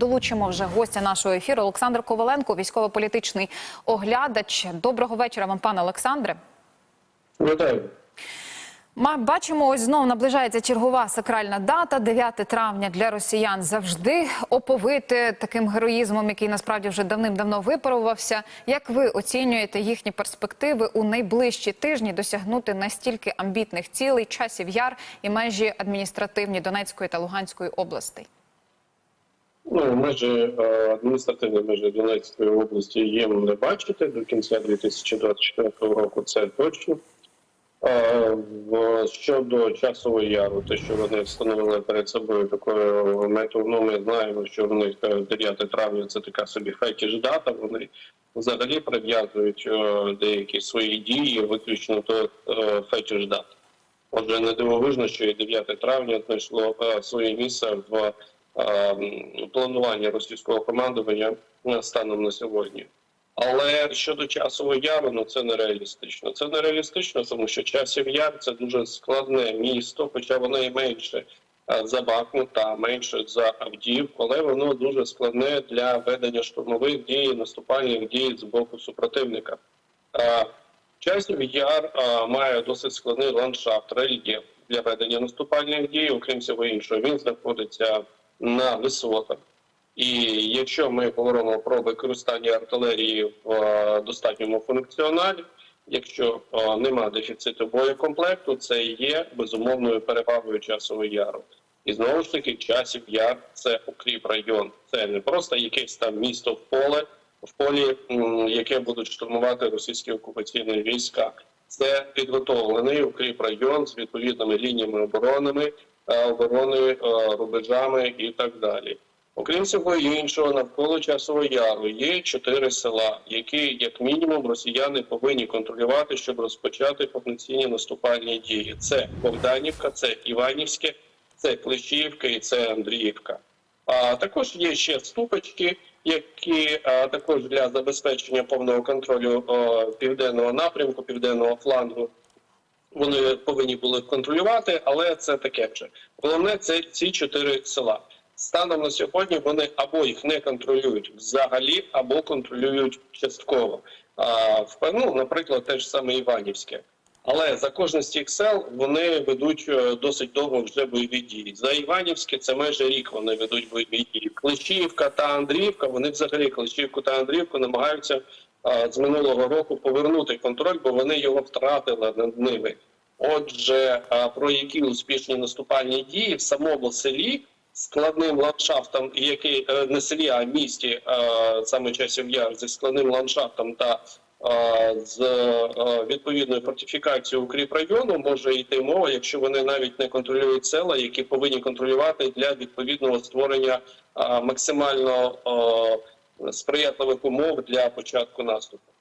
Долучимо вже гостя нашого ефіру Олександр Коваленко, військово-політичний оглядач. Доброго вечора вам, пане Олександре. Вітаю. Ми бачимо, ось знов наближається чергова сакральна дата, 9 травня для росіян завжди оповити таким героїзмом, який насправді вже давним-давно випарувався. Як ви оцінюєте їхні перспективи у найближчі тижні досягнути настільки амбітних цілей, часів яр і межі адміністративні Донецької та Луганської областей? Ну, межі е, адміністративні межі Донецької області є не бачити до кінця 2024 року. Це точно. Е, Щодо часового яру, те, що вони встановили перед собою такою мету, ну ми знаємо, що в них е, 9 травня це така собі фетіш дата. Вони взагалі прив'язують е, деякі свої дії виключно до е, фетіш дат. Отже, не дивовижно, що і 9 травня знайшло е, своє місце в е, м, плануванні російського командування е, станом на сьогодні. Але щодо часового яру, ну це нереалістично. Це нереалістично, тому що часів яр це дуже складне місто, хоча воно і менше е, за Бахмут та менше за Авдіївку, але воно дуже складне для ведення штурмових дій, наступальних дій з боку супротивника. Е, Часів яр має досить складний ландшафт, рельєф для ведення наступальних дій. Окрім всього іншого, він знаходиться на висотах. І якщо ми говоримо про використання артилерії в е, достатньому функціоналі, якщо е, нема дефіциту боєкомплекту, це є безумовною перевагою часового яру. І знову ж таки, часів яр це укріп район. Це не просто якесь там місто в поле в полі, яке будуть штурмувати російські окупаційні війська. Це підготовлений укріп район з відповідними лініями оборонами, оборони, е, рубежами і так далі. Окрім всього іншого, навколо часового яру є чотири села, які, як мінімум, росіяни повинні контролювати, щоб розпочати повноцінні наступальні дії. Це Богданівка, це Іванівське, це Клещіївка і це Андріївка. А також є ще ступочки, які а, також для забезпечення повного контролю о, південного напрямку, південного флангу. Вони повинні були контролювати, але це таке вже. Головне це ці чотири села. Станом на сьогодні вони або їх не контролюють взагалі, або контролюють частково. А, ну, наприклад, те ж саме Іванівське. Але за кожне з цих сел вони ведуть е, досить довго вже бойові дії. За Іванівське це майже рік вони ведуть бойові дії. Клещіївка та Андріївка. Вони взагалі Клещіївку та Андріївку намагаються з минулого року повернути контроль, бо вони його втратили над ними. Отже, про які успішні наступальні дії в самому селі складним ландшафтом, який е, не селі, а місті е, саме часів яр зі складним ландшафтом та е, з е, відповідною фортифікацією укріп району може йти мова, якщо вони навіть не контролюють села, які повинні контролювати для відповідного створення е, максимально е, сприятливих умов для початку наступу.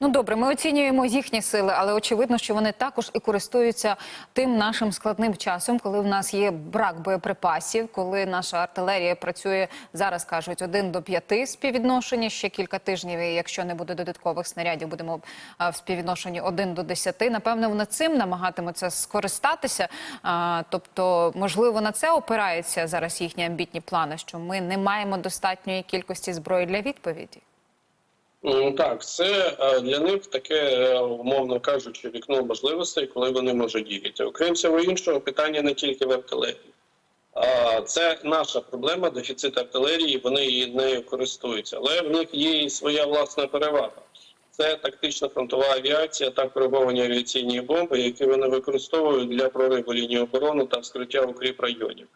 Ну добре, ми оцінюємо їхні сили, але очевидно, що вони також і користуються тим нашим складним часом, коли в нас є брак боєприпасів, коли наша артилерія працює зараз, кажуть, один до п'яти співвідношення, ще кілька тижнів. І якщо не буде додаткових снарядів, будемо в співвідношенні один до десяти. Напевно, вони цим намагатимуться скористатися. Тобто, можливо, на це опираються зараз їхні амбітні плани, що ми не маємо достатньої кількості зброї для відповіді. Так, це е, для них таке, е, умовно кажучи, вікно можливостей, коли вони можуть діяти. Окрім всього іншого, питання не тільки в артилерії. Це наша проблема, дефіцит артилерії, вони її нею користуються. Але в них є і своя власна перевага. Це тактична фронтова авіація та кориговані авіаційні бомби, які вони використовують для прориву лінії оборони та вскриття укріп районів.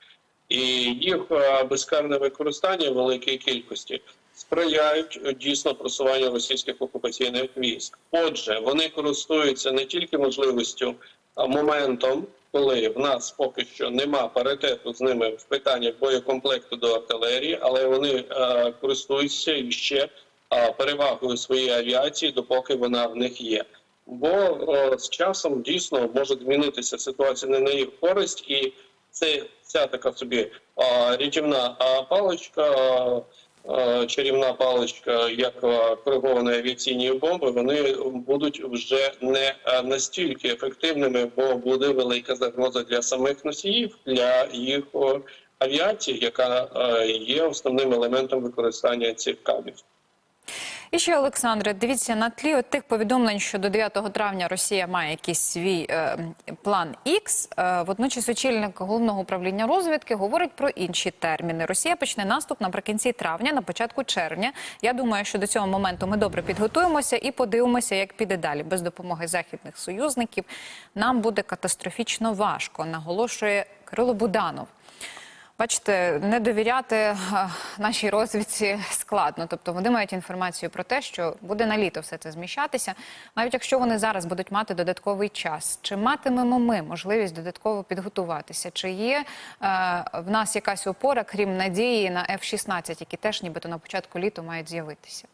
І їх е, безкарне використання в великій кількості сприяють е, дійсно просуванню російських окупаційних військ. Отже, вони користуються не тільки можливістю, а моментом, коли в нас поки що нема паритету з ними в питаннях боєкомплекту до артилерії, але вони е, користуються ще е, перевагою своєї авіації, допоки вона в них є. Бо е, з часом дійсно може змінитися ситуація не на їх користь, і це ця така собі а, рятівна а, паличка, а, а, чарівна паличка, як кориговані авіаційні бомби, вони будуть вже не настільки ефективними, бо буде велика загроза для самих носіїв, для їх авіації, яка є основним елементом використання цих кабів. І ще Олександре, дивіться на тлі от тих повідомлень, що до 9 травня Росія має якийсь свій е, план X, е, Водночас очільник головного управління розвідки говорить про інші терміни. Росія почне наступ наприкінці травня, на початку червня. Я думаю, що до цього моменту ми добре підготуємося і подивимося, як піде далі. Без допомоги західних союзників нам буде катастрофічно важко, наголошує Кирило Буданов. Бачите, не довіряти е, нашій розвідці складно. Тобто вони мають інформацію про те, що буде на літо все це зміщатися. Навіть якщо вони зараз будуть мати додатковий час, чи матимемо ми можливість додатково підготуватися? Чи є е, в нас якась опора, крім надії на F-16, які теж нібито на початку літа мають з'явитися?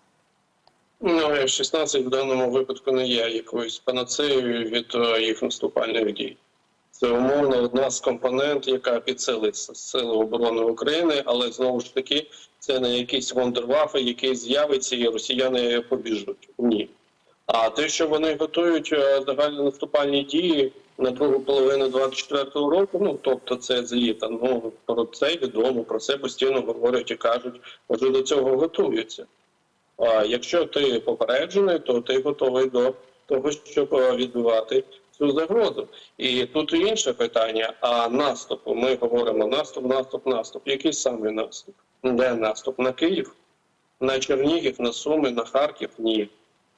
Ну, F-16 в даному випадку не є якоюсь панацеєю від е, їх наступальних дій. Це умовно одна з компонент, яка підсилить сили оборони України, але знову ж таки це не якийсь вондервафи, який з'явиться і росіяни побіжуть. Ні. А те, що вони готують е, загальні наступальні дії на другу половину 24-го року, ну тобто це з літа. Ну про це відомо, про це постійно говорять і кажуть, отже, до цього готуються. А якщо ти попереджений, то ти готовий до того, щоб е, відбивати цю загрозу. І тут інше питання. А наступу ми говоримо наступ, наступ, наступ. Який саме наступ? Де наступ? На Київ, на Чернігів, на Суми, на Харків? Ні.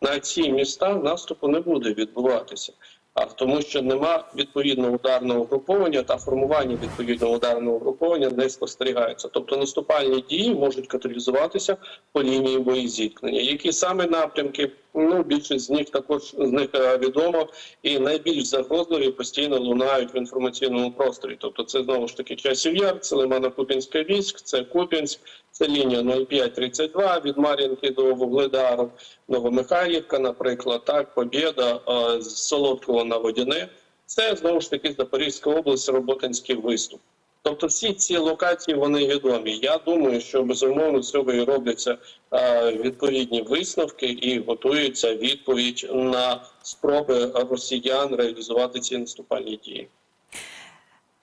На ці міста наступу не буде відбуватися. А тому, що нема відповідного ударного угруповання та формування відповідного ударного угруповання не спостерігається. Тобто наступальні дії можуть каталізуватися по лінії боєзіткнення. Які саме напрямки? Ну більшість з них також з них е, відомо, і найбільш загрозливі постійно лунають в інформаційному просторі. Тобто, це знову ж таки часів яр, це Лимано-Купінське військ, це Купінськ, це лінія 0532 від Мар'їнки до Вугледару, Новомихайлівка, наприклад, так, Побєда, е, з Солодкого на Водяне. Це знову ж таки Запорізька область, Роботинський виступ. Тобто всі ці локації вони відомі. Я думаю, що безумовно цього і робляться відповідні висновки і готується відповідь на спроби росіян реалізувати ці наступальні дії.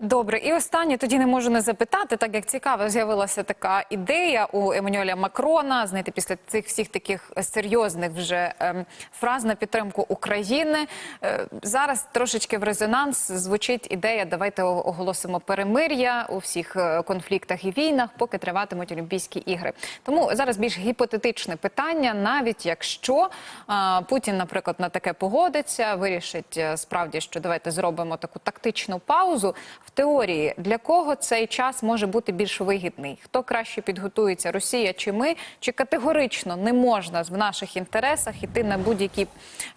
Добре, і останнє тоді не можу не запитати, так як цікаво з'явилася така ідея у Еммануеля Макрона. Знаєте, після цих всіх таких серйозних вже ем, фраз на підтримку України. Е, зараз трошечки в резонанс звучить ідея. Давайте оголосимо перемир'я у всіх е, конфліктах і війнах, поки триватимуть Олімпійські ігри. Тому зараз більш гіпотетичне питання, навіть якщо е, Путін, наприклад, на таке погодиться, вирішить е, справді, що давайте зробимо таку тактичну паузу. Теорії для кого цей час може бути більш вигідний? Хто краще підготується, Росія чи ми? Чи категорично не можна в наших інтересах іти на будь-які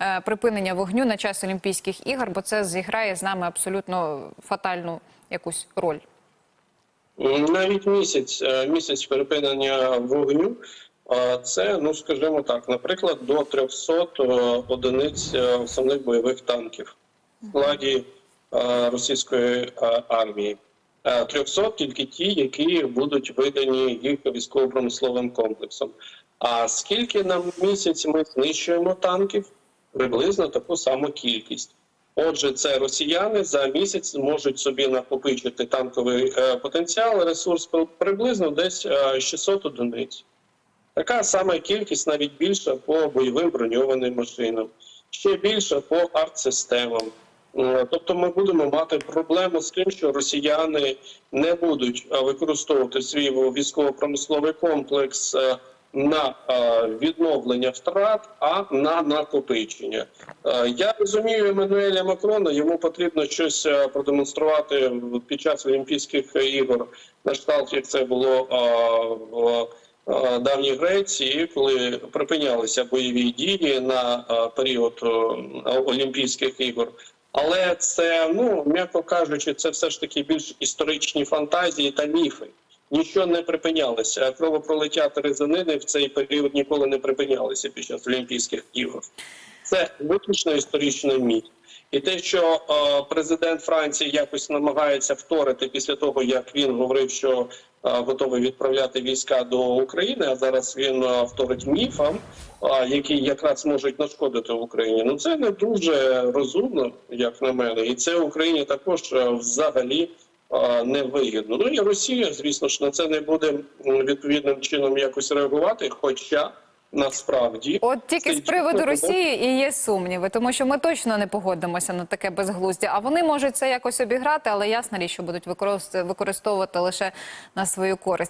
е, припинення вогню на час Олімпійських ігор, бо це зіграє з нами абсолютно фатальну якусь роль? Навіть місяць, е, місяць припинення вогню. Це, ну скажімо так, наприклад, до 300 е, одиниць е, основних бойових танків в складі російської е, армії. Е, 300 тільки ті, які будуть видані їх військово-промисловим комплексом. А скільки на місяць ми знищуємо танків? Приблизно таку саму кількість. Отже, це росіяни за місяць можуть собі накопичити танковий е, потенціал, ресурс приблизно десь е, 600 одиниць. Така сама кількість, навіть більша по бойовим броньованим машинам, ще більша по артсистемам. Е, Тобто ми будемо мати проблему з тим, що росіяни не будуть е, використовувати свій військово-промисловий комплекс е, на відновлення втрат, а на накопичення. Я розумію Еммануеля Макрона, йому потрібно щось продемонструвати під час Олімпійських ігор на кшталт, як це було в давній Греції, коли припинялися бойові дії на період Олімпійських ігор. Але це, ну м'яко кажучи, це все ж таки більш історичні фантазії та міфи. Нічого не припинялося. Кровопролиття та резанини в цей період ніколи не припинялися під час Олімпійських ігор. Це виключно історичний міф. І те, що е, президент Франції якось намагається вторити після того, як він говорив, що готовий відправляти війська до України, а зараз він е, вторить міфам, е, які якраз можуть нашкодити Україні. Ну це не дуже розумно, як на мене, і це Україні також е, взагалі е, невигідно. Ну і Росія, звісно ж, на це не буде відповідним чином якось реагувати. Хоча насправді От тільки з приводу Росії і є сумніви, тому що ми точно не погодимося на таке безглуздя. А вони можуть це якось обіграти, але ясна річ, що будуть використ- використовувати лише на свою користь.